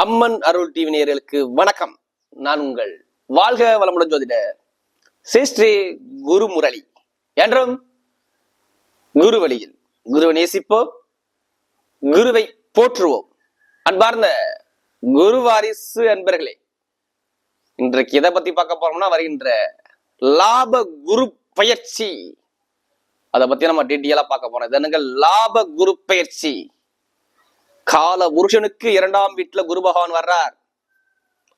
அம்மன் அருள் TV நேயர்களுக்கு வணக்கம். நான் உங்கள் வாழ்க வளமுடன் ஜோதிட ஸ்ரீ குரு முரளி என்றும் குரு வழியில் குருவை நேசிப்போம் குருவை போற்றுவோம். அன்பார்ந்த குரு வாரிசு அன்பர்களே இன்றைக்கு எதை பத்தி பார்க்க போறோம்னா வருகின்ற லாப குரு பயிற்சி. அதை பத்தி நம்ம டீட்டெயிலா பார்க்க போறோம். இது என்னங்க? லாப குரு பயிற்சி. கால புருஷனுக்கு இரண்டாம் வீட்டுல குரு பகவான் வர்றார்.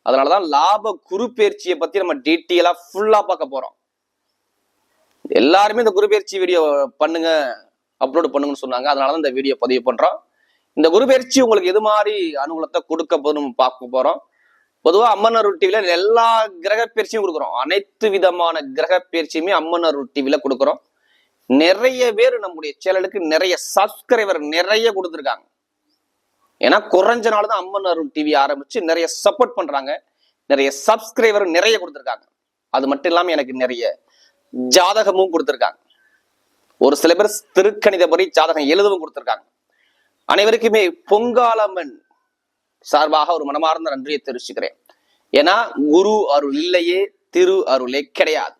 அதனாலதான் லாப குரு பயிற்சியை பத்தி நம்ம டீட்டெயிலா ஃபுல்லா பார்க்க போறோம். எல்லாருமே இந்த குரு பயிற்சி வீடியோ பண்ணுங்க அப்லோட் பண்ணுங்கன்னு சொன்னாங்க. அதனாலதான் இந்த வீடியோ பதிவு பண்றோம். இந்த குரு பயிற்சி உங்களுக்கு எது மாதிரி அனுகூலத்தை கொடுக்க போதும் பார்க்க போறோம். பொதுவா அம்மன் அருள் டிவில எல்லா கிரக பயிற்சியும் கொடுக்குறோம். அனைத்து விதமான கிரக பயிற்சியுமே அம்மன் அருள் டிவில கொடுக்குறோம். நிறைய பேர் நம்முடைய சேனலுக்கு நிறைய சப்ஸ்கிரைபர் நிறைய கொடுத்துருக்காங்க. ஏன்னா குறைஞ்ச நாள் தான் அம்மன் அருள் டிவி ஆரம்பிச்சு நிறைய சப்போர்ட் பண்றாங்க. நிறைய சப்ஸ்கிரைபர் நிறைய கொடுத்துருக்காங்க. அது மட்டும் இல்லாமல் எனக்கு நிறைய ஜாதகமும் கொடுத்துருக்காங்க. ஒரு சில பேர் திருக்கணிதபடி ஜாதகம் எழுதவும் கொடுத்துருக்காங்க. அனைவருக்குமே பொங்காலம்மன் சார்பாக ஒரு மனமார்ந்த நன்றியை தெரிவிச்சுக்கிறேன். ஏன்னா குரு அருள் இல்லையே திரு அருளே கிடையாது.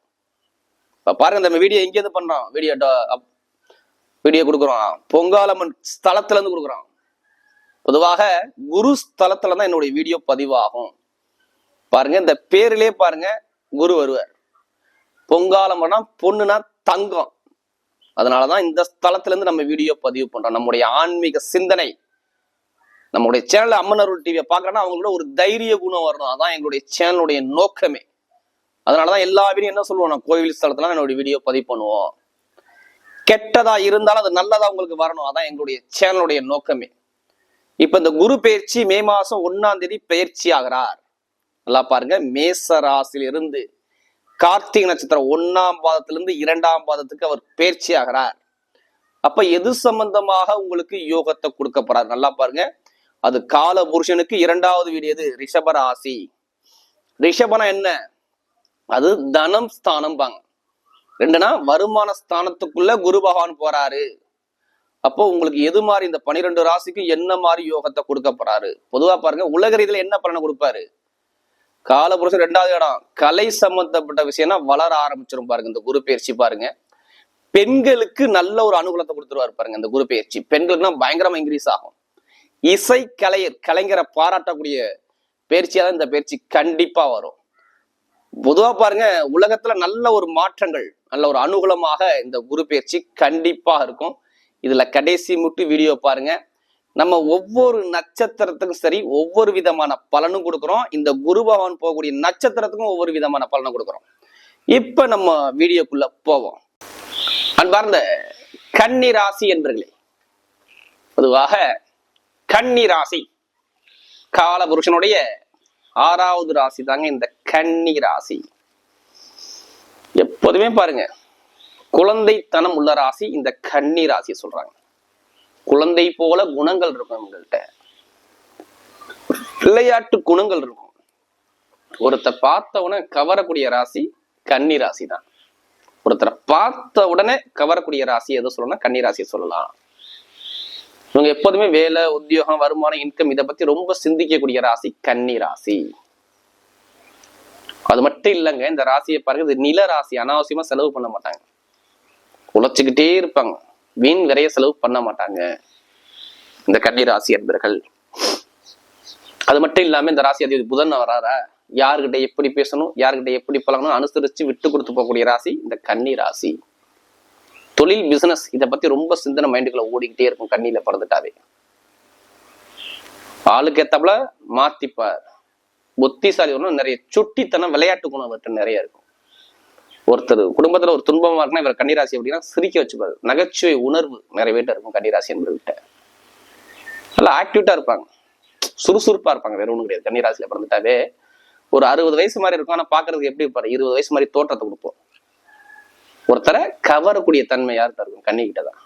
இப்போ பாருங்க நம்ம வீடியோ எங்கேருந்து பண்றோம்? வீடியோ வீடியோ கொடுக்குறோம். பொங்காலம்மன் ஸ்தலத்துல இருந்து கொடுக்குறோம். பொதுவாக குரு ஸ்தலத்துல தான் என்னுடைய வீடியோ பதிவாகும். பாருங்க இந்த பேரிலே பாருங்க குரு வருவார். பொங்காலம்னா பொண்ணுனா தங்கம். அதனாலதான் இந்த ஸ்தலத்துல இருந்து நம்ம வீடியோ பதிவு பண்றோம். நம்முடைய ஆன்மீக சிந்தனை நம்முடைய சேனல் அம்மன் அருள் டிவியை பார்க்கறோம்னா அவங்களோட ஒரு தைரிய குணம் வரணும். அதான் எங்களுடைய சேனலுடைய நோக்கமே. அதனாலதான் எல்லா வீடியும் என்ன சொல்லுவோம் நான் கோவில் ஸ்தலத்துல என்னுடைய வீடியோ பதிவு பண்ணுவோம். கெட்டதா இருந்தாலும் அது நல்லதா உங்களுக்கு வரணும். அதான் எங்களுடைய சேனலுடைய நோக்கமே. இப்ப இந்த குரு பயிற்சி மே மாசம் ஒன்னாம் தேதி பயிற்சி ஆகிறார். நல்லா பாருங்க. மேச ராசியிலிருந்து கார்த்திகை நட்சத்திரம் ஒன்னாம் பாதத்திலிருந்து இரண்டாம் பாதத்துக்கு அவர் பயிற்சி ஆகிறார். அப்ப எது சம்பந்தமாக உங்களுக்கு யோகத்தை கொடுக்க போறார்? நல்லா பாருங்க. அது கால புருஷனுக்கு இரண்டாவது வீடு எது? ரிஷப ராசி. ரிஷபனா என்ன? அது தனம் ஸ்தானம் பாங்க ரெண்டுனா வருமான ஸ்தானத்துக்குள்ள குரு பகவான் போறாரு. அப்போ உங்களுக்கு எது மாதிரி இந்த பனிரெண்டு ராசிக்கும் என்ன மாதிரி யோகத்தை கொடுக்க போறாரு? பொதுவா பாருங்க உலக ரீதியில என்ன பலனை கொடுப்பாரு? காலபுருஷன் ரெண்டாவது இடம் கலை சம்பந்தப்பட்ட விஷயம்னா வளர ஆரம்பிச்சிரும் பாருங்க இந்த குரு பயிற்சி பாருங்க. பெண்களுக்கு நல்ல ஒரு அனுகூலத்தை கொடுத்துருவாரு பாருங்க இந்த குரு பயிற்சி. பெண்களுக்குனா பயங்கரமா இன்க்ரீஸ் ஆகும். இசை கலையர் கலைஞரை பாராட்டக்கூடிய பயிற்சியா தான் இந்த பயிற்சி கண்டிப்பா வரும். பொதுவா பாருங்க உலகத்துல நல்ல ஒரு மாற்றங்கள் நல்ல ஒரு அனுகூலமாக இந்த குரு பயிற்சி கண்டிப்பா இருக்கும். இதுல கடைசி முட்டு வீடியோ பாருங்க. நம்ம ஒவ்வொரு நட்சத்திரத்துக்கும் சரி ஒவ்வொரு விதமான பலனும் கொடுக்குறோம். இந்த குரு பகவான் போகக்கூடிய நட்சத்திரத்துக்கும் ஒவ்வொரு விதமான பலனும் கொடுக்குறோம். இப்ப நம்ம வீடியோக்குள்ள போவோம். அன்பார்ந்த கன்னி ராசி என்பர்களே பொதுவாக கன்னி ராசி காலபுருஷனுடைய ஆறாவது ராசி தாங்க இந்த கன்னி ராசி. எப்போதுமே பாருங்க குழந்தைத்தனம் உள்ள ராசி இந்த கன்னி ராசியை சொல்றாங்க. குழந்தை போல குணங்கள் இருக்கும் உங்கள்கிட்ட விளையாட்டு குணங்கள் இருக்கும். ஒருத்த பார்த்த உடனே கவரக்கூடிய ராசி கன்னி ராசி தான். ஒருத்தரை பார்த்த உடனே கவரக்கூடிய ராசி எதை சொல்லணும்னா கன்னி ராசியை சொல்லலாம். இவங்க எப்போதுமே வேலை உத்தியோகம் வருமானம் இன்கம் இதை பத்தி ரொம்ப சிந்திக்கக்கூடிய ராசி கன்னி ராசி. அது மட்டும் இல்லைங்க இந்த ராசியை பாருங்க இது நில ராசி அனாவசியமா செலவு பண்ண மாட்டாங்க. உழைச்சிக்கிட்டே இருப்பாங்க. வீண் விரைய செலவு பண்ண மாட்டாங்க. இந்த கன்னி ராசி அன்பர்கள். அது மட்டும் இல்லாம இந்த ராசி அதிபதி புதன் வராரா? யாருக்கிட்ட எப்படி பேசணும்? யாருக்கிட்ட எப்படி பழகணும்? அனுசரிச்சு விட்டு கொடுத்து போகக்கூடிய ராசி இந்த கன்னி ராசி. தொழில் பிசினஸ் இதை பத்தி ரொம்ப சிந்தனை மைண்டுக்குள்ள ஓடிக்கிட்டே இருக்கும் கண்ணியில பிறந்துட்டாவே. ஆளுக்கு ஏத்தாப்புல மாத்திப்பார். புத்திசாலி ஒன்றும் நிறைய சுட்டித்தனம் விளையாட்டு குணம் அவர்கிட்ட நிறைய இருக்கும். ஒருத்தர் குடும்பத்துல ஒரு துன்பமா இருக்குன்னா இவர் கன்னிராசி அப்படின்னா சிரிக்க வச்சுப்பாரு. நகைச்சுவை உணர்வு நிறைய பேர்ட்ட இருக்கும் கன்னிராசி என்பவர்கிட்ட. நல்லா ஆக்டிவிட்டா இருப்பாங்க. சுறுசுறுப்பா இருப்பாங்க. வேற ஒண்ணும் கிடையாது. கன்னிராசியில பிறந்துட்டாவே ஒரு அறுபது வயசு மாதிரி இருக்கும். ஆனா பாக்குறதுக்கு எப்படி இருப்பாரு? இருபது வயசு மாதிரி தோற்றத்தை கொடுப்போம். ஒருத்தரை கவரக்கூடிய தன்மை யார்கிட்ட இருக்கும்? கன்னிகிட்ட தான்.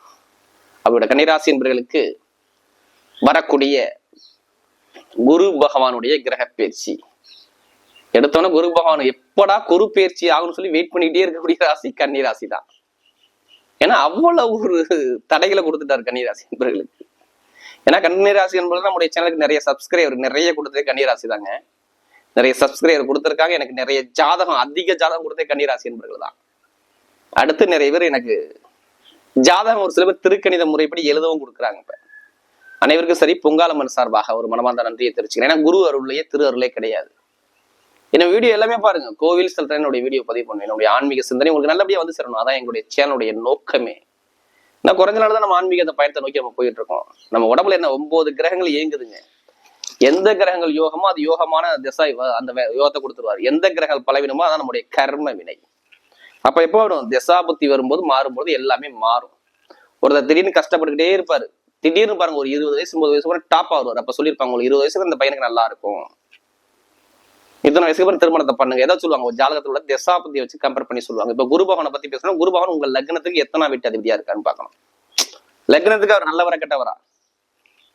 அவரோட கன்னிராசி என்பவர்களுக்கு வரக்கூடிய குரு பகவானுடைய கிரக பயிற்சி எடுத்தோன்னே குரு பகவான் எப்படா குரு பயிற்சி ஆகும்னு சொல்லி வெயிட் பண்ணிக்கிட்டே இருக்கக்கூடிய ராசி? கன்னி ராசி தான். ஏன்னா அவ்வளவு ஒரு தடைகளை கொடுத்துட்டாரு கன்னி ராசி என்பவர்களுக்கு. ஏன்னா கன்னிராசி என்பது நம்முடைய சேனலுக்கு நிறைய சப்ஸ்கிரைபர் நிறைய கொடுத்ததே கன்னிராசி தாங்க. நிறைய சப்ஸ்கிரைபர் கொடுத்துருக்காங்க. எனக்கு நிறைய ஜாதகம் அதிக ஜாதகம் கொடுத்தது கன்னிராசி என்பவர்கள் தான். அடுத்து நிறைய பேர் எனக்கு ஜாதகம் ஒரு சில பேர் திருக்கணித முறைப்படி எழுதவும் கொடுக்குறாங்க இப்ப. அனைவருக்கும் சரி பொங்காலம்மன் சார்பாக ஒரு மனமார்ந்த நன்றியை தெரிவிச்சுக்கிறேன். ஏன்னா குரு அருள்லையே திரு அருளே கிடையாது. என்ன வீடியோ எல்லாமே பாருங்க. கோவில் ஸ்தலத்துல என்னுடைய வீடியோ பதிவு பண்ணுவேன். என்னுடைய ஆன்மீக சிந்தனை உங்களுக்கு நல்லபடியா வந்து சேரணும். அதான் எங்களுடைய சேனலுடைய நோக்கமே. நான் குறைஞ்ச நாள் தான் நம்ம ஆன்மீகத்தை பயணத்தை நோக்கி நம்ம போயிட்டு இருக்கோம். நம்ம உடம்புல என்ன ஒன்பது கிரகங்கள் இயங்குதுங்க. எந்த கிரகங்கள் யோகமோ அது யோகமான திசை அந்த யோகத்தை கொடுத்துருவார். எந்த கிரகங்கள் பலவீனமோ அதான் நம்முடைய கர்ம வினை. அப்ப எப்போ வரும்? திசாபுத்தி வரும்போது மாறும்போது எல்லாமே மாறும். ஒருத்தர் திடீர்னு கஷ்டப்பட்டுக்கிட்டே இருப்பாரு. திடீர்னு பாருங்க ஒரு இருபது வயசு முப்பது வயசு கூட டாப் ஆகுவார் அப்ப சொல்லியிருப்பாங்க ஒரு இருபது வயசுக்கு இந்த பையனுக்கு நல்லா இருக்கும். இத்தனை வயசுக்கு அப்புறம் திருமணத்தை பண்ணுங்க. ஏதாவது சொல்லுவாங்க. ஒரு ஜாதகத்தோட திசாபதியை வச்சு கம்பேர் பண்ணி சொல்லுவாங்க. இப்ப குருபவனை பத்தி பேசணும் குருபவன் உங்க லக்னத்துக்கு எத்தனை வீட்டு அதிபதியா இருக்கான்னு பார்க்கணும். லக்னத்துக்கு அவர் நல்லவரா கெட்டவரா?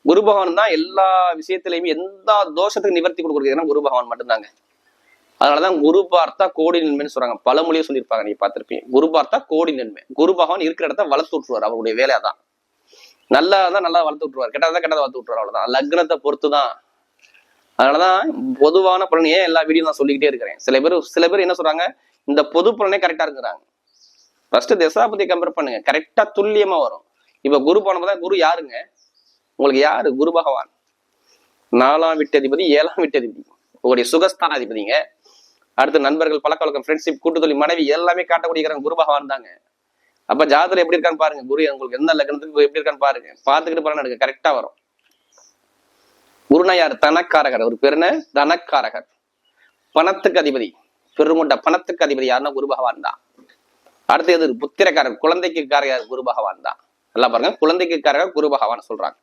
குரு பகவான் தான் எல்லா விஷயத்திலையுமே எந்த தோஷத்துக்கு நிவர்த்தி கொடுக்குறதுன்னா குரு பகவான் மட்டும்தாங்க. அதனாலதான் குரு பார்த்தா கோடி நன்மைன்னு சொல்றாங்க. பல மொழியை சொல்லியிருப்பாங்க. நீங்க பார்த்திருப்பீங்க. குரு பார்த்தா கோடி நன்மை. குரு பகவான் இருக்கிற இடத்த வளர்த்து விட்டுருவார். அவருடைய வேலையா தான் நல்லா தான் நல்லா வளர்த்து விட்டுருவார். கெட்டதான் கெட்டதை வளர்த்து விட்டுருவார். அவ்வளவுதான். லக்னத்தை பொறுத்து தான் அதனாலதான் பொதுவான பலன் ஏன் எல்லா வீடியோ நான் சொல்லிக்கிட்டே இருக்கிறேன். சில பேர் சில பேர் என்ன சொல்றாங்க? இந்த பொது பலனே கரெக்டா இருக்கிறாங்க. ஃபர்ஸ்ட் தசாபதி கம்பேர் பண்ணுங்க. கரெக்டா துல்லியமா வரும். இப்ப குரு போனப்போ குரு யாருங்க? உங்களுக்கு யாரு? குரு பகவான். நாலாம் விட்டதிபதி ஏழாம் விட்டதிபதி உங்களுடைய சுகஸ்தானாதிபதிங்க. அடுத்து நண்பர்கள் பழக்க வழக்கம் ஃப்ரெண்ட்ஷிப் கூட்டுத்தொழில் மனைவி எல்லாமே காட்டக்கூடிய குரு பகவான் தாங்க. அப்ப ஜாதகம் எப்படி இருக்கான்னு பாருங்க. குரு உங்களுக்கு எந்த லக்னத்துக்கு எப்படி இருக்கான்னு பாருங்க. பார்த்துக்கிட்டு பலன் எடுக்க கரெக்டா வரும். குருனா யார் தனக்காரகர். ஒரு பேர் என்ன? தனக்காரகர். பணத்துக்கு அதிபதி. பெருங்கொண்ட பணத்துக்கு அதிபதி யாருன்னா? குரு பகவான் தான். அடுத்து எது? புத்திரக்காரர். குழந்தைக்கு காரகர் குரு பகவான் தான். நல்லா பாருங்க. குழந்தைக்கு காரகர் குரு பகவான் சொல்றாங்க.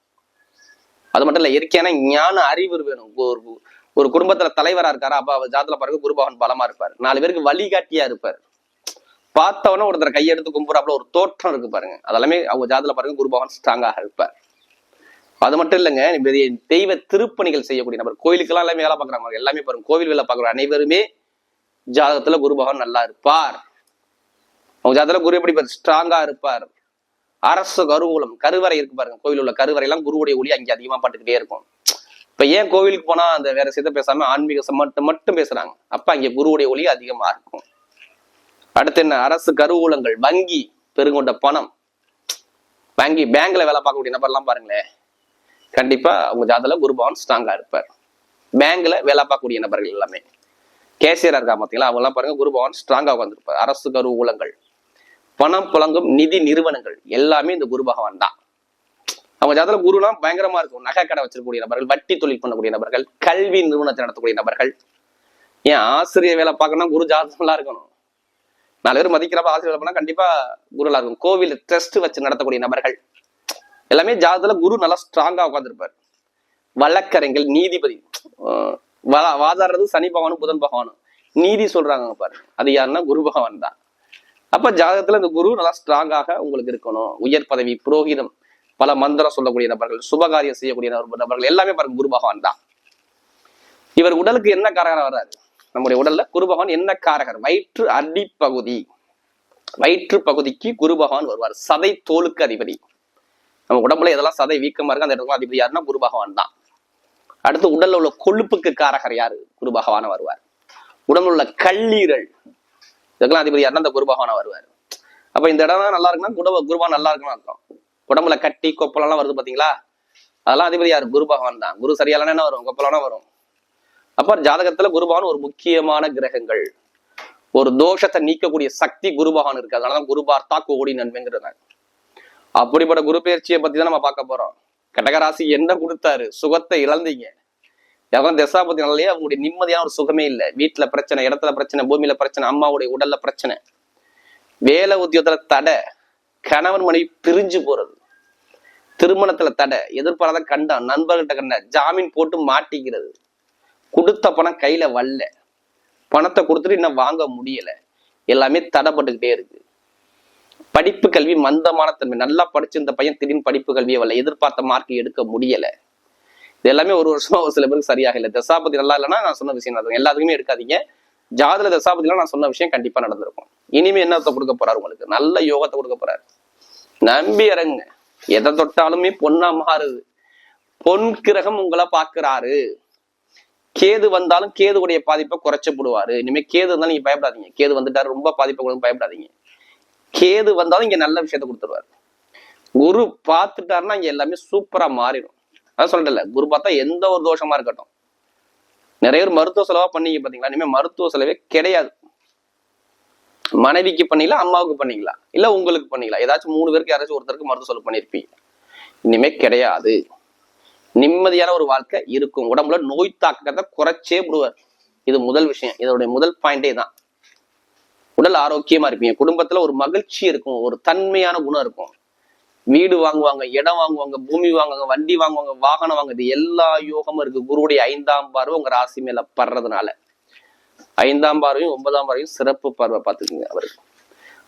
அது மட்டும் இல்ல இயற்கையான ஞான அறிவு வேணும். ஒரு ஒரு குடும்பத்துல தலைவரா இருக்காரு? அப்ப ஜாதத்துல பாருங்க குரு பகவான் பலமா இருப்பார். நாலு பேருக்கு வழிகாட்டியா இருப்பார். பார்த்தவன ஒருத்தர் கையெடுத்து கும்புறாப்புல ஒரு தோற்றம் இருக்கு பாருங்க. அதெல்லாமே அவங்க ஜாதத்துல பாருங்க குரு பகவான் ஸ்ட்ராங்காக இருப்பார். அது மட்டும் இல்லைங்க பெரிய தெய்வ திருப்பணிகள் செய்யக்கூடிய நபர். கோயிலுக்கெல்லாம் எல்லாமே வேலை பார்க்குறாங்க எல்லாமே பாருங்க. கோவில் வேலை பார்க்குற அனைவருமே ஜாதகத்துல குரு பகவான் நல்லா இருப்பார். அவங்க ஜாதகத்துல குரு எப்படி ஸ்ட்ராங்கா இருப்பார். அரசு கருவூலம் கருவறை இருக்கு பாருங்க கோவில் உள்ள கருவறை எல்லாம் குருவுடைய ஒளி அங்கே அதிகமா பட்டுக்கிட்டே இருக்கும். இப்ப ஏன் கோவிலுக்கு போனா அந்த வேற விஷயத்த பேசாம ஆன்மீக மட்டும் மட்டும் பேசுறாங்க? அப்ப அங்கே குருவுடைய ஒளி அதிகமா இருக்கும். அடுத்து என்ன அரசு கருவூலங்கள் வங்கி பெருங்கொண்ட பணம். வங்கி பேங்க்ல வேலை பார்க்கக்கூடிய நபர்லாம் பாருங்களேன் கண்டிப்பா அவங்க ஜாதல குரு பகவான் ஸ்ட்ராங்கா இருப்பார். பேங்க்ல வேலை பார்க்கக்கூடிய நபர்கள் எல்லாமே. கேசியரா இருக்கா பார்த்தீங்களா அவங்க எல்லாம் பாருங்க குரு பகவான் ஸ்ட்ராங்கா உட்காந்துருப்பார் அரசு கருவூலங்கள் பணம் புழங்கும் நிதி நிறுவனங்கள் எல்லாமே இந்த குரு பகவான் தான். அவங்க ஜாதல குருலாம் பயங்கரமா இருக்கும். நகை கடை வச்சிருக்கக்கூடிய நபர்கள் வட்டி தொழில் பண்ணக்கூடிய நபர்கள் கல்வி நிறுவனத்தை நடத்தக்கூடிய நபர்கள். ஏன் ஆசிரியர் வேலை பார்க்கணும் குரு ஜாதகம்லாம் இருக்கணும். நாலு பேர் மதிக்கிறப்ப ஆசிரியர் வேலை பண்ணா கண்டிப்பா குருலாம் இருக்கும். கோவில் ட்ரஸ்ட் வச்சு நடத்தக்கூடிய நபர்கள். எல்லாமே ஜாதகத்துல குரு நல்லா ஸ்ட்ராங்கா உட்காந்துருப்பார் வழக்கறிஞர்கள் நீதிபதி வாதாடுறது சனி பகவானும் புதன் பகவானும். நீதி சொல்றாங்க பாரு. அது யாருன்னா குரு பகவான் தான். அப்ப ஜாதகத்துல இந்த குரு நல்லா ஸ்ட்ராங்காக உங்களுக்கு இருக்கணும். உயர் பதவி புரோகிதம் பல மந்திரம் சொல்லக்கூடிய நபர்கள் சுபகாரியம் செய்யக்கூடிய நபர்கள் எல்லாமே பாருங்க குரு பகவான் தான். இவர் உடலுக்கு என்ன காரகர் வர்றாரு? நம்முடைய உடல்ல குரு பகவான் என்ன காரகர்? வயிற்று அடிப்பகுதி. வயிற்று பகுதிக்கு குரு பகவான் வருவார். சதை தோலுக்கு அதிபதி. நம்ம உடம்புல எதெல்லாம் சதை வீக்கமா இருக்கு அந்த இடத்துல அதிபதி யாருன்னா குரு பகவான் தான். அடுத்து உடல்ல உள்ள கொழுப்புக்கு காரகர் யாரு? குரு பகவான வருவார். உடம்புல உள்ள கல்லீரல். இதுக்கெல்லாம் அதிபதி யாருன்னா அந்த குரு பகவான வருவார். அப்ப இந்த இடம் நல்லா இருக்குன்னா குரு குருபான் நல்லா இருக்குன்னு அர்த்தம். உடம்புல கட்டி கொப்பளம் எல்லாம் வருது பாத்தீங்களா? அதெல்லாம் அதிபதி யாரு? குரு பகவான் தான். குரு சரியாலனா என்ன வரும்? கொப்பளம்னா வரும். அப்ப ஜாதகத்துல குருபகவான் ஒரு முக்கியமான கிரகங்கள். ஒரு தோஷத்தை நீக்கக்கூடிய சக்தி குரு பகவான் இருக்கு. அதனாலதான் குரு பார்த்தா கோடி நன்மைங்கிறாங்க அப்படிப்பட்ட குரு பயிற்சியை பத்தி தான் நம்ம பார்க்க போறோம். கடகராசி என்ன கொடுத்தாரு? சுகத்தை இழந்தீங்க. எவன் தசாபதி நல்லையே அவங்களுடைய நிம்மதியான ஒரு சுகமே இல்லை. வீட்டுல பிரச்சனை இடத்துல பிரச்சனை பூமியில பிரச்சனை அம்மாவுடைய உடல்ல பிரச்சனை. வேலை உத்தியோகத்துல தடை. கணவன் மனைவி பிரிஞ்சு போறது. திருமணத்துல தடை. எதிர்பாராத கண்டம். நண்பர்கிட்ட கண்ட ஜாமீன் போட்டு மாட்டிக்கிறது. கொடுத்த பணம் கையில வரல. பணத்தை கொடுத்துட்டு இன்னும் வாங்க முடியல. எல்லாமே தடைப்பட்டுக்கிட்டே இருக்கு. படிப்பு கல்வி மந்தமான தன்மை. நல்லா படிச்சிருந்த பையன் திடீர்னு படிப்பு கல்வியை வரல. எதிர்பார்த்த மார்க் எடுக்க முடியல. இது எல்லாமே ஒரு வருஷமா ஒரு சில பேருக்கு சரியாக இல்லை. தசாபதி நல்லா இல்லைன்னா நான் சொன்ன விஷயம் நடக்கும். எல்லாத்துக்குமே எடுக்காதீங்க. ஜாதக தசாபதிலாம் நான் சொன்ன விஷயம் கண்டிப்பா நடந்திருக்கும். இனிமே என்னத்தை கொடுக்க போறாரு உங்களுக்கு? நல்ல யோகத்தை கொடுக்க போறாரு. நம்பி இறங்குங்க. எதை தொட்டாலுமே பொண்ணா மாறுது. பொன் கிரகம் உங்களை பாக்குறாரு கேது வந்தாலும் கேதுவுடைய பாதிப்பை குறைச்சு போடுவாரு. இனிமே கேது இருந்தாலும் நீங்க பயப்படாதீங்க. கேது வந்துட்டாரு ரொம்ப பாதிப்பை கொடுக்க பயப்படாதீங்க. கேது வந்தாலும் இங்க நல்ல விஷயத்த கொடுத்துருவாரு. குரு பார்த்துட்டாருன்னா இங்க எல்லாமே சூப்பரா மாறிடும். அதான் சொல்றேன்ல குரு பார்த்தா எந்த ஒரு தோஷமா இருக்கட்டும். நிறைய பேர் மருத்துவ செலவா பண்ணீங்க பாத்தீங்களா? இனிமே மருத்துவ செலவே கிடையாது. மனைவிக்கு பண்ணிக்கலாம் அம்மாவுக்கு பண்ணிக்கலாம் இல்ல உங்களுக்கு பண்ணிக்கலாம் ஏதாச்சும் மூணு பேருக்கு யாராச்சும் ஒருத்தருக்கு மருத்துவ செலவு பண்ணியிருப்பீங்க இனிமே கிடையாது. நிம்மதியான ஒரு வாழ்க்கை இருக்கும். உடம்புல நோய் தாக்கத்தை குறைச்சே விடுவார். இது முதல் விஷயம். இதோடைய முதல் பாயிண்டே தான். உடல் ஆரோக்கியமா இருப்பீங்க. குடும்பத்துல ஒரு மகிழ்ச்சி இருக்கும். ஒரு தன்மையான குணம் இருக்கும். வீடு வாங்குவாங்க இடம் வாங்குவாங்க பூமி வாங்குவாங்க வண்டி வாங்குவாங்க வாகனம் வாங்க இது எல்லா யோகமும் இருக்கு. குருவுடைய ஐந்தாம் பார்வை உங்க ராசி மேல படுறதுனால. ஐந்தாம் பார்வையும் ஒன்பதாம் பார்வையும் சிறப்பு பார்வை பார்த்துக்குங்க அவருக்கு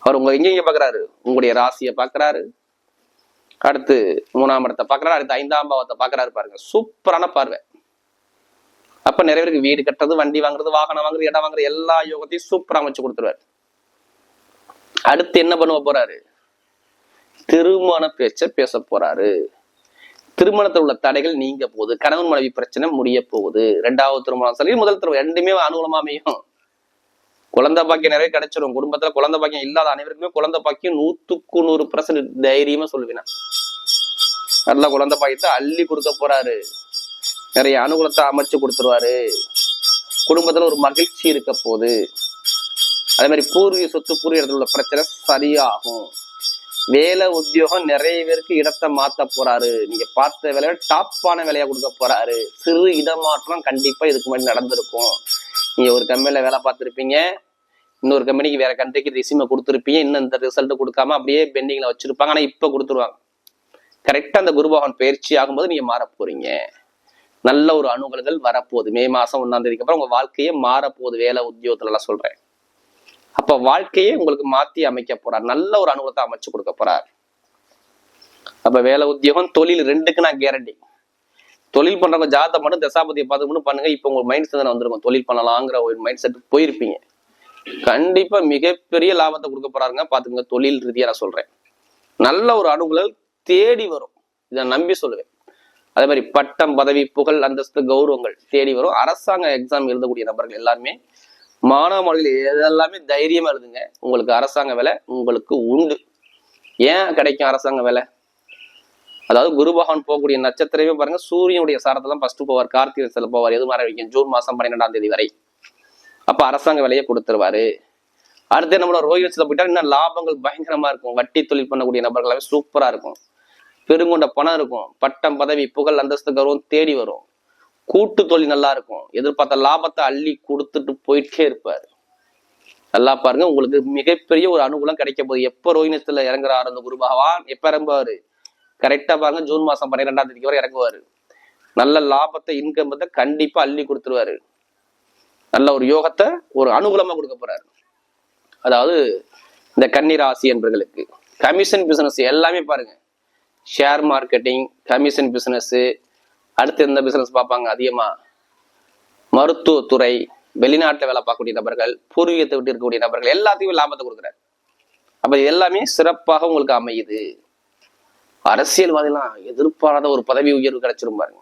அவர் உங்க எங்க பாக்குறாரு? உங்களுடைய ராசியை பாக்குறாரு. அடுத்து மூணாம் இடத்தை பாக்குறாரு. அடுத்து ஐந்தாம் பாவத்தை பாக்குறாரு பாருங்க. சூப்பரான பார்வை. அப்ப நிறைய பேருக்கு வீடு கட்டுறது வண்டி வாங்குறது வாகனம் வாங்குறது இடம் வாங்குறது எல்லா யோகத்தையும் சூப்பரா அமைச்சு கொடுத்துருவாரு. அடுத்து என்ன பண்ணுவ போறாரு? திருமண பேச்ச பேச போறாரு. திருமணத்தில் உள்ள தடைகள் நீங்க போகுது. கணவன் மனைவி பிரச்சனை முடிய போகுது. ரெண்டாவது திருமணம் சொல்லி முதல் திருமணம் ரெண்டுமே அனுகூலமா அமையும். குழந்தை பாக்கியம் நிறைய கிடைச்சிடும் குடும்பத்துல குழந்தை பாக்கியம் இல்லாத அனைவருக்குமே குழந்தை பாக்கியம் நூத்துக்கு நூறு பர்சன்ட் தைரியமா சொல்லுவேன் நல்ல குழந்தை பாக்கியத்தை அள்ளி கொடுக்க போறாரு. நிறைய அனுகூலத்தை அமைச்சு கொடுத்துருவாரு. குடும்பத்துல ஒரு மகிழ்ச்சி இருக்க போகுது. அதே மாதிரி பூர்வீக சொத்து பூர்வீக இடத்துல உள்ள பிரச்சனை சரியாகும். வேலை உத்தியோகம் நிறைய பேருக்கு இடத்தை மாத்த போறாரு. நீங்க பார்த்த வேலையை டாப்பான வேலையா கொடுக்க போறாரு. சிறு இடமாற்றம் கண்டிப்பா இதுக்கு முன்னாடி நடந்திருக்கும். நீங்க ஒரு கம்பெனில வேலை பார்த்துருப்பீங்க. இன்னொரு கம்பெனிக்கு வேற கண்ட்ரிக்கு ரிசியூமை கொடுத்துருப்பீங்க. இன்னும் இந்த ரிசல்ட் கொடுக்காம அப்படியே பெண்டிங்ல வச்சிருப்பாங்க. ஆனா இப்ப கொடுத்துருவாங்க. கரெக்டா அந்த குருபகவான் பயிற்சி ஆகும்போது நீங்க மாற போறீங்க. நல்ல ஒரு அணுகல்கள் வரப்போகுது. மே மாசம் ஒன்னாம் தேதிக்கு அப்புறம் உங்க வாழ்க்கையே மாறப்போகுது. வேலை உத்தியோகத்துல எல்லாம் சொல்றேன். அப்ப வாழ்க்கையே உங்களுக்கு மாத்தி அமைக்க போறார். நல்ல ஒரு அனுகூலத்தை அமைச்சு கொடுக்க போறார். அப்ப வேலை உத்தியோகம் தொழில் ரெண்டுக்கு நான் கேரண்டி தொழில் பண்றவங்க ஜாதகம் மட்டும் தசாபதியை பார்த்து மட்டும் பண்ணுங்க இப்ப உங்க மைண்ட் செட் வந்திருக்கும். தொழில் பண்ணலாங்கிற ஒரு மைண்ட் செட் போயிருப்பீங்க. கண்டிப்பா மிகப்பெரிய லாபத்தை கொடுக்க போறாருங்க. பாத்துக்கோங்க தொழில் ரீதியா நான் சொல்றேன். நல்ல ஒரு அனுகூலம் தேடி வரும். இதை நம்பி சொல்லுவேன். அதே மாதிரி பட்டம் பதவி புகழ் அந்தஸ்து கௌரவங்கள் தேடி வரும். அரசாங்க எக்ஸாம் எழுதக்கூடிய நபர்கள் எல்லாருமே மாணவ மாணவிகள் எதெல்லாமே தைரியமா எழுதுங்க. உங்களுக்கு அரசாங்க வேலை உங்களுக்கு உண்டு. ஏன் கிடைக்கும் அரசாங்க வேலை? அதாவது குருபகவான் போகக்கூடிய நட்சத்திரமே பாருங்க சூரியனுடைய சாரத்துல தான் ஃபர்ஸ்ட் போவார் கார்த்திகை போவார். எது மாதிரி வைக்கும்? ஜூன் மாசம் பன்னிரெண்டாம் தேதி வரை. அப்ப அரசாங்க வேலையை கொடுத்துருவாரு. அடுத்து நம்மளோட ரோஹில்ஸ்ல போயிட்டா இன்னும் லாபங்கள் பயங்கரமா இருக்கும். வட்டி தொழில் பண்ணக்கூடிய நபர்களாவே சூப்பரா இருக்கும். பெருங்கொண்ட பணம் இருக்கும். பட்டம் பதவி புகழ் அந்தஸ்து கௌரவம் தேடி வரும். கூட்டு தொழில் நல்லா இருக்கும். எதிர்பார்த்த லாபத்தை அள்ளி கொடுத்துட்டு போயிட்டே இருப்பார். நல்லா பாருங்க உங்களுக்கு மிகப்பெரிய ஒரு அனுகூலம் கிடைக்க போகுது. எப்ப ரோஹினத்துல இறங்குறாரு அந்த குரு பகவான்? எப்ப இறங்குவாரு? கரெக்டா பாருங்க ஜூன் மாசம் பன்னிரெண்டாம் தேதிக்கு வரை இறங்குவாரு. நல்ல லாபத்தை இன்கம் கண்டிப்பா அள்ளி கொடுத்துருவாரு. நல்ல ஒரு யோகத்தை ஒரு அனுகூலமா கொடுக்க போறாரு. அதாவது இந்த கன்னிராசி என்பர்களுக்கு கமிஷன் பிசினஸ் எல்லாமே பாருங்க. ஷேர் மார்க்கெட்டிங் கமிஷன் பிசினஸ் அடுத்து எந்த பிசினஸ் பார்ப்பாங்க? அதிகமா மருத்துவத்துறை வெளிநாட்டில் வேலை பார்க்கக்கூடிய நபர்கள் பூர்வீகத்தை விட்டு இருக்கக்கூடிய நபர்கள் எல்லாத்தையும் லாபத்தை கொடுக்குறாரு. அப்ப இது எல்லாமே சிறப்பாக உங்களுக்கு அமையுது. அரசியல்வாதிலாம் எதிர்பாராத ஒரு பதவி உயர்வு கிடைச்சிரும் பாருங்க.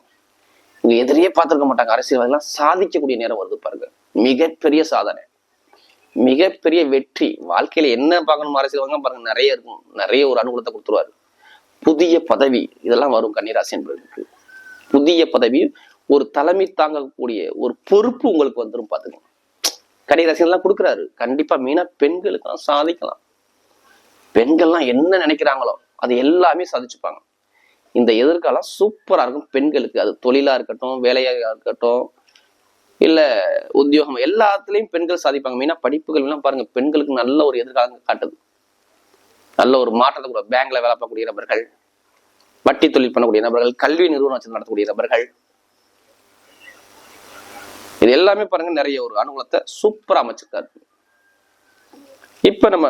இங்க எதிரியே பார்த்திருக்க மாட்டாங்க. அரசியல்வாதிலாம் சாதிக்கக்கூடிய நேரம் வருது பாருங்க. மிகப்பெரிய சாதனை. மிகப்பெரிய வெற்றி. வாழ்க்கையில என்ன பார்க்கணும் அரசியல்வாங்க பாருங்க. நிறைய இருக்கும். நிறைய ஒரு அனுகூலத்தை கொடுத்துருவாரு. புதிய பதவி இதெல்லாம் வரும் கன்னிராசி என்பதற்கு புதிய பதவி ஒரு தலைமை தாங்கக்கூடிய ஒரு பொறுப்பு உங்களுக்கு வந்துடும் பாத்துக்கோங்க. கன்னிராசிலாம் கொடுக்குறாரு. கண்டிப்பா மீனா பெண்களுக்கெல்லாம் சாதிக்கலாம். பெண்கள்லாம் என்ன நினைக்கிறாங்களோ அது எல்லாமே சாதிச்சுப்பாங்க. இந்த எதிர்காலம் சூப்பரா இருக்கும் பெண்களுக்கு. அது தொழிலா இருக்கட்டும் வேலையாக இருக்கட்டும் இல்ல உத்தியோகம் எல்லாத்துலயும் பெண்கள் சாதிப்பாங்க. மீனா படிப்புகள் எல்லாம் பாருங்க பெண்களுக்கு நல்ல ஒரு எதிர்காலம் காட்டுது. நல்ல ஒரு மாற்றத்தை கூட பேங்க்ல வேலை பார்க்கக்கூடிய நபர்கள் வட்டி தொழில் பண்ணக்கூடிய நபர்கள் கல்வி நிறுவனம் வச்சு நடத்தக்கூடிய நபர்கள். இது எல்லாமே பாருங்க நிறைய ஒரு அனுகூலத்தை சூப்பரா அமைச்சிருக்காரு. இப்ப நம்ம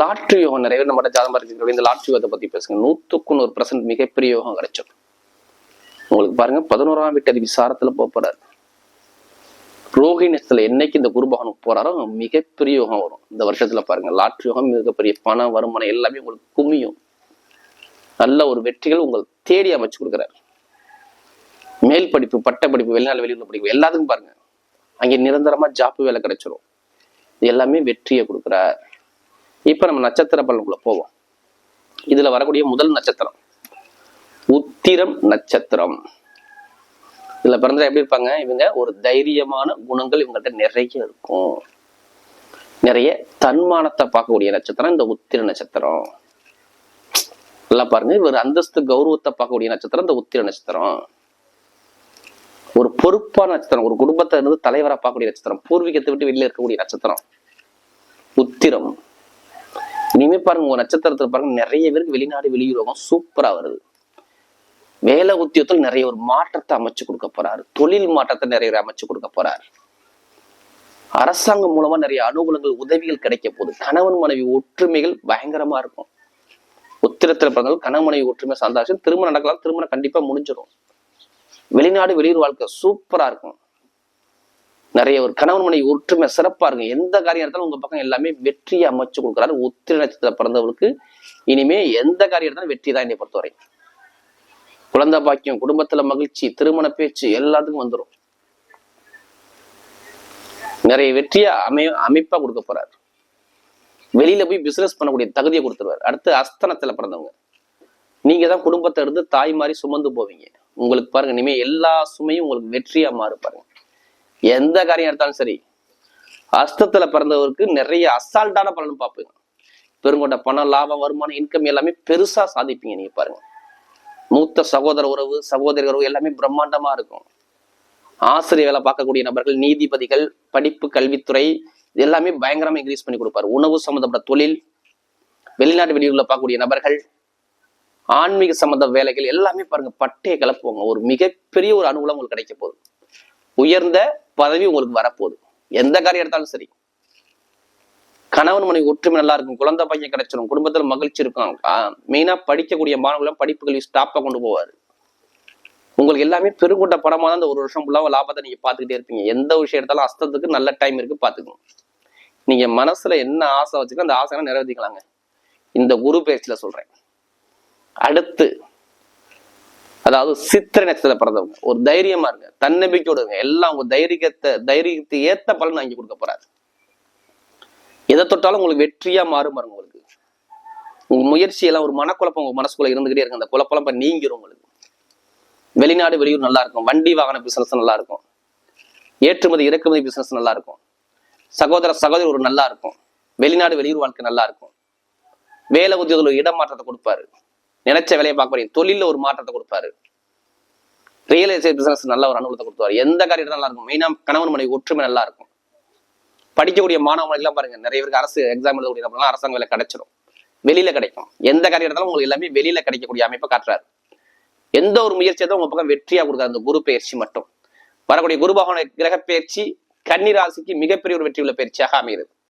லாட்ரி யோகம் நிறைய பேர் நம்ம ஜாதகம் இருக்கிற இந்த லாட்ரி யோகத்தை பத்தி பேசுங்க. நூத்துக்கு நூறு பர்சன்ட் மிகப்பெரிய யோகம் கிடைச்சோம் உங்களுக்கு பாருங்க பதினோராம் வீட்டு விசாரத்துல போக போறாரு. ரோஹிணத்துல என்னைக்கு இந்த குருபகனுக்கு போறாரோ மிகப்பெரிய யோகம் வரும். இந்த வருஷத்துல பாருங்க லாட்ரி யோகம் மிகப்பெரிய பணம் வருமானம் எல்லாமே உங்களுக்கு குமியும் நல்ல ஒரு வெற்றிகள் உங்கள் தேடி அமைச்சு கொடுக்குறாரு. மேல் படிப்பு பட்ட படிப்பு வெளிநாடு வெளியூர் படிப்பு எல்லாத்துக்கும் பாருங்க. அங்கே நிரந்தரமா ஜாப் வேலை கிடைச்சிரும். இது எல்லாமே வெற்றியை கொடுக்குறார். இப்போ நம்ம நட்சத்திர பலனுக்குள்ள போவோம். இதுல வரக்கூடிய முதல் நட்சத்திரம் உத்திரம் நட்சத்திரம். இதுல பிறந்தா எப்படி இருப்பாங்க? இவங்க ஒரு தைரியமான குணங்கள் இவங்கள்ட்ட நிறைய இருக்கும். நிறைய தன்மானத்தை பார்க்கக்கூடிய நட்சத்திரம் இந்த உத்திர நட்சத்திரம். நல்லா பாருங்க இவர் அந்தஸ்து கௌரவத்தை பார்க்கக்கூடிய நட்சத்திரம் இந்த உத்திர நட்சத்திரம். ஒரு பொறுப்பான நட்சத்திரம் ஒரு குடும்பத்தை இருந்து தலைவரா பார்க்கக்கூடிய நட்சத்திரம் பூர்வீகத்தை விட்டு வெளியில இருக்கக்கூடிய நட்சத்திரம். உத்திரம். இனிமே பாருங்க உங்க நட்சத்திரத்துல பாருங்க நிறைய பேருக்கு வெளிநாடு வெளியுறவம் சூப்பரா வருது. வேலை உத்தியோகத்தில் நிறைய ஒரு மாற்றத்தை அமைச்சு கொடுக்க போறாரு. தொழில் மாற்றத்தை நிறைய பேர் அமைச்சு கொடுக்க போறாரு. அரசாங்கம் மூலமா நிறைய அனுகூலங்கள் உதவிகள் கிடைக்க போகுது. கணவன் மனைவி ஒற்றுமைகள் பயங்கரமா இருக்கும். உத்திரத்தில் பிறந்தவங்க கணவனை ஒற்றுமை சந்தாஷம். திருமணம் நடக்கலாம். திருமணம் கண்டிப்பா முடிஞ்சிடும் வெளிநாடு வெளியூர் வாழ்க்கை சூப்பரா இருக்கும். நிறைய ஒரு கணவன் மனைவி ஒற்றுமை சிறப்பா இருக்கும். எந்த காரியம் எடுத்தாலும் உங்க பக்கம் எல்லாமே வெற்றியை அமைச்சு கொடுக்குறாரு. உத்திர நட்சத்திரத்துல பிறந்தவருக்கு இனிமே எந்த காரியம் எடுத்தாலும் வெற்றி தான் என்னை பொறுத்தவரை. குழந்தை பாக்கியம் குடும்பத்துல மகிழ்ச்சி திருமண பேச்சு எல்லாத்துக்கும் வந்துடும் நிறைய வெற்றியா அமை அமைப்பா கொடுக்க போறாரு. வெளியில போய் பிசினஸ் பண்ணக்கூடிய தகுதியை கொடுத்துருவார். அடுத்து அஸ்தனத்துல பிறந்தவங்க. நீங்க தான் குடும்பத்தை இருந்து தாய் மாதிரி சுமந்து போவீங்க. உங்களுக்கு பாருங்க இனிமே எல்லா சுமையும் உங்களுக்கு வெற்றியா மாறு பாருங்க. எந்த காரியம் எடுத்தாலும் சரி அஸ்தத்துல பிறந்தவருக்கு நிறைய அசால்ட்டான பலன் பார்ப்பீங்க. பெருங்கொண்ட பணம் லாபம் வருமானம் இன்கம் எல்லாமே பெருசா சாதிப்பீங்க நீங்க பாருங்க. மூத்த சகோதர உறவு சகோதரி உறவு எல்லாமே பிரம்மாண்டமா இருக்கும். ஆசிரியர் வேலை பார்க்கக்கூடிய நபர்கள் நீதிபதிகள் படிப்பு கல்வித்துறை இது எல்லாமே பயங்கரமா இன்க்ரீஸ் பண்ணி கொடுப்பாரு. உணவு சம்மந்தப்பட்ட தொழில் வெளிநாட்டு வெளியூர்ல பார்க்கக்கூடிய நபர்கள் ஆன்மீக சம்பந்த வேலைகள் எல்லாமே பாருங்க பட்டையை கிளப்புவாங்க ஒரு மிகப்பெரிய ஒரு அனுகூலம் உங்களுக்கு கிடைக்க போகுது. உயர்ந்த பதவி உங்களுக்கு வரப்போகுது. எந்த காரியம் எடுத்தாலும் சரி. கணவன் மனைவி ஒற்றுமை நல்லா இருக்கும். குழந்தை பையன் கிடைச்சிடும் குடும்பத்துல மகிழ்ச்சி இருக்கும். மெயினா படிக்கக்கூடிய மாணவர்களும் படிப்பு ஸ்டாப்பா கொண்டு போவாரு. உங்களுக்கு எல்லாமே பெருங்கூட்ட படமா தான் அந்த ஒரு வருஷம் ஃபுல்லாக லாபத்தை நீங்க பாத்துக்கிட்டே இருப்பீங்க. எந்த விஷயம் எடுத்தாலும் அஸ்தத்துக்கு நல்ல டைம் இருக்கு பாத்துக்கணும் நீங்க மனசுல என்ன ஆசை வச்சுக்கோ அந்த ஆசை நிறைவேற்றிக்கலாங்க. இந்த குரு பேச்சுல சொல்றேன். அடுத்து அதாவது சித்திரை நட்சத்திரத்துல பிறந்தவங்க ஒரு தைரியமா இருங்க. தன்னம்பிக்கையோட இருங்க. எல்லாம் உங்க தைரியத்தை தைரியத்தை ஏத்த பலன் வாங்கி கொடுக்க போறாரு. எதை தொட்டாலும் உங்களுக்கு வெற்றியா மாறும் பாருங்க உங்களுக்கு. உங்க முயற்சி எல்லாம் ஒரு மனக்குழப்பம் உங்க மனசுக்குள்ள இருந்துகிட்டே இருக்கு அந்த குழப்பம் நீங்கிரும் உங்களுக்கு. வெளிநாடு வெளியூர் நல்லா இருக்கும். வண்டி வாகன பிசினஸ் நல்லா இருக்கும். ஏற்றுமதி இறக்குமதி பிசினஸ் நல்லா இருக்கும். சகோதர சகோதரி ஒரு நல்லா இருக்கும். வெளிநாடு வெளியூர் வாழ்க்கை நல்லா இருக்கும். வேலை உத்தியோகத்தில் ஒரு இடமாற்றத்தை கொடுப்பாரு. நினைச்ச வேலையை பார்க்க போறீங்க தொழில ஒரு மாற்றத்தை கொடுப்பாரு. ரியல் எஸ்டேட் பிசினஸ் நல்ல ஒரு அனுகூலத்தை கொடுப்பாரு எந்த காரியம் நல்லா இருக்கும். மெயினா கணவன் மனைவி ஒற்றுமை நல்லா இருக்கும். படிக்கக்கூடிய மாணவர்கள்லாம் பாருங்க நிறைய பேருக்கு அரசு எக்ஸாம் எழுதக்கூடிய அரசாங்க வேலை கிடைச்சிடும் வெளியில கிடைக்கும். எந்த காரியம் எடுத்தாலும் உங்களுக்கு எல்லாமே வெளியில கிடைக்கக்கூடிய அமைப்பை காட்டுறாரு. எந்த ஒரு முயற்சியை உங்க பக்கம் வெற்றியா கொடுக்காது. அந்த குரு பயிற்சி மட்டும். வரக்கூடிய குரு பகவான கிரக பயிற்சி கன்னி ராசிக்கு மிகப்பெரிய ஒரு வெற்றியுள்ள பயிற்சியாக அமைகிறது.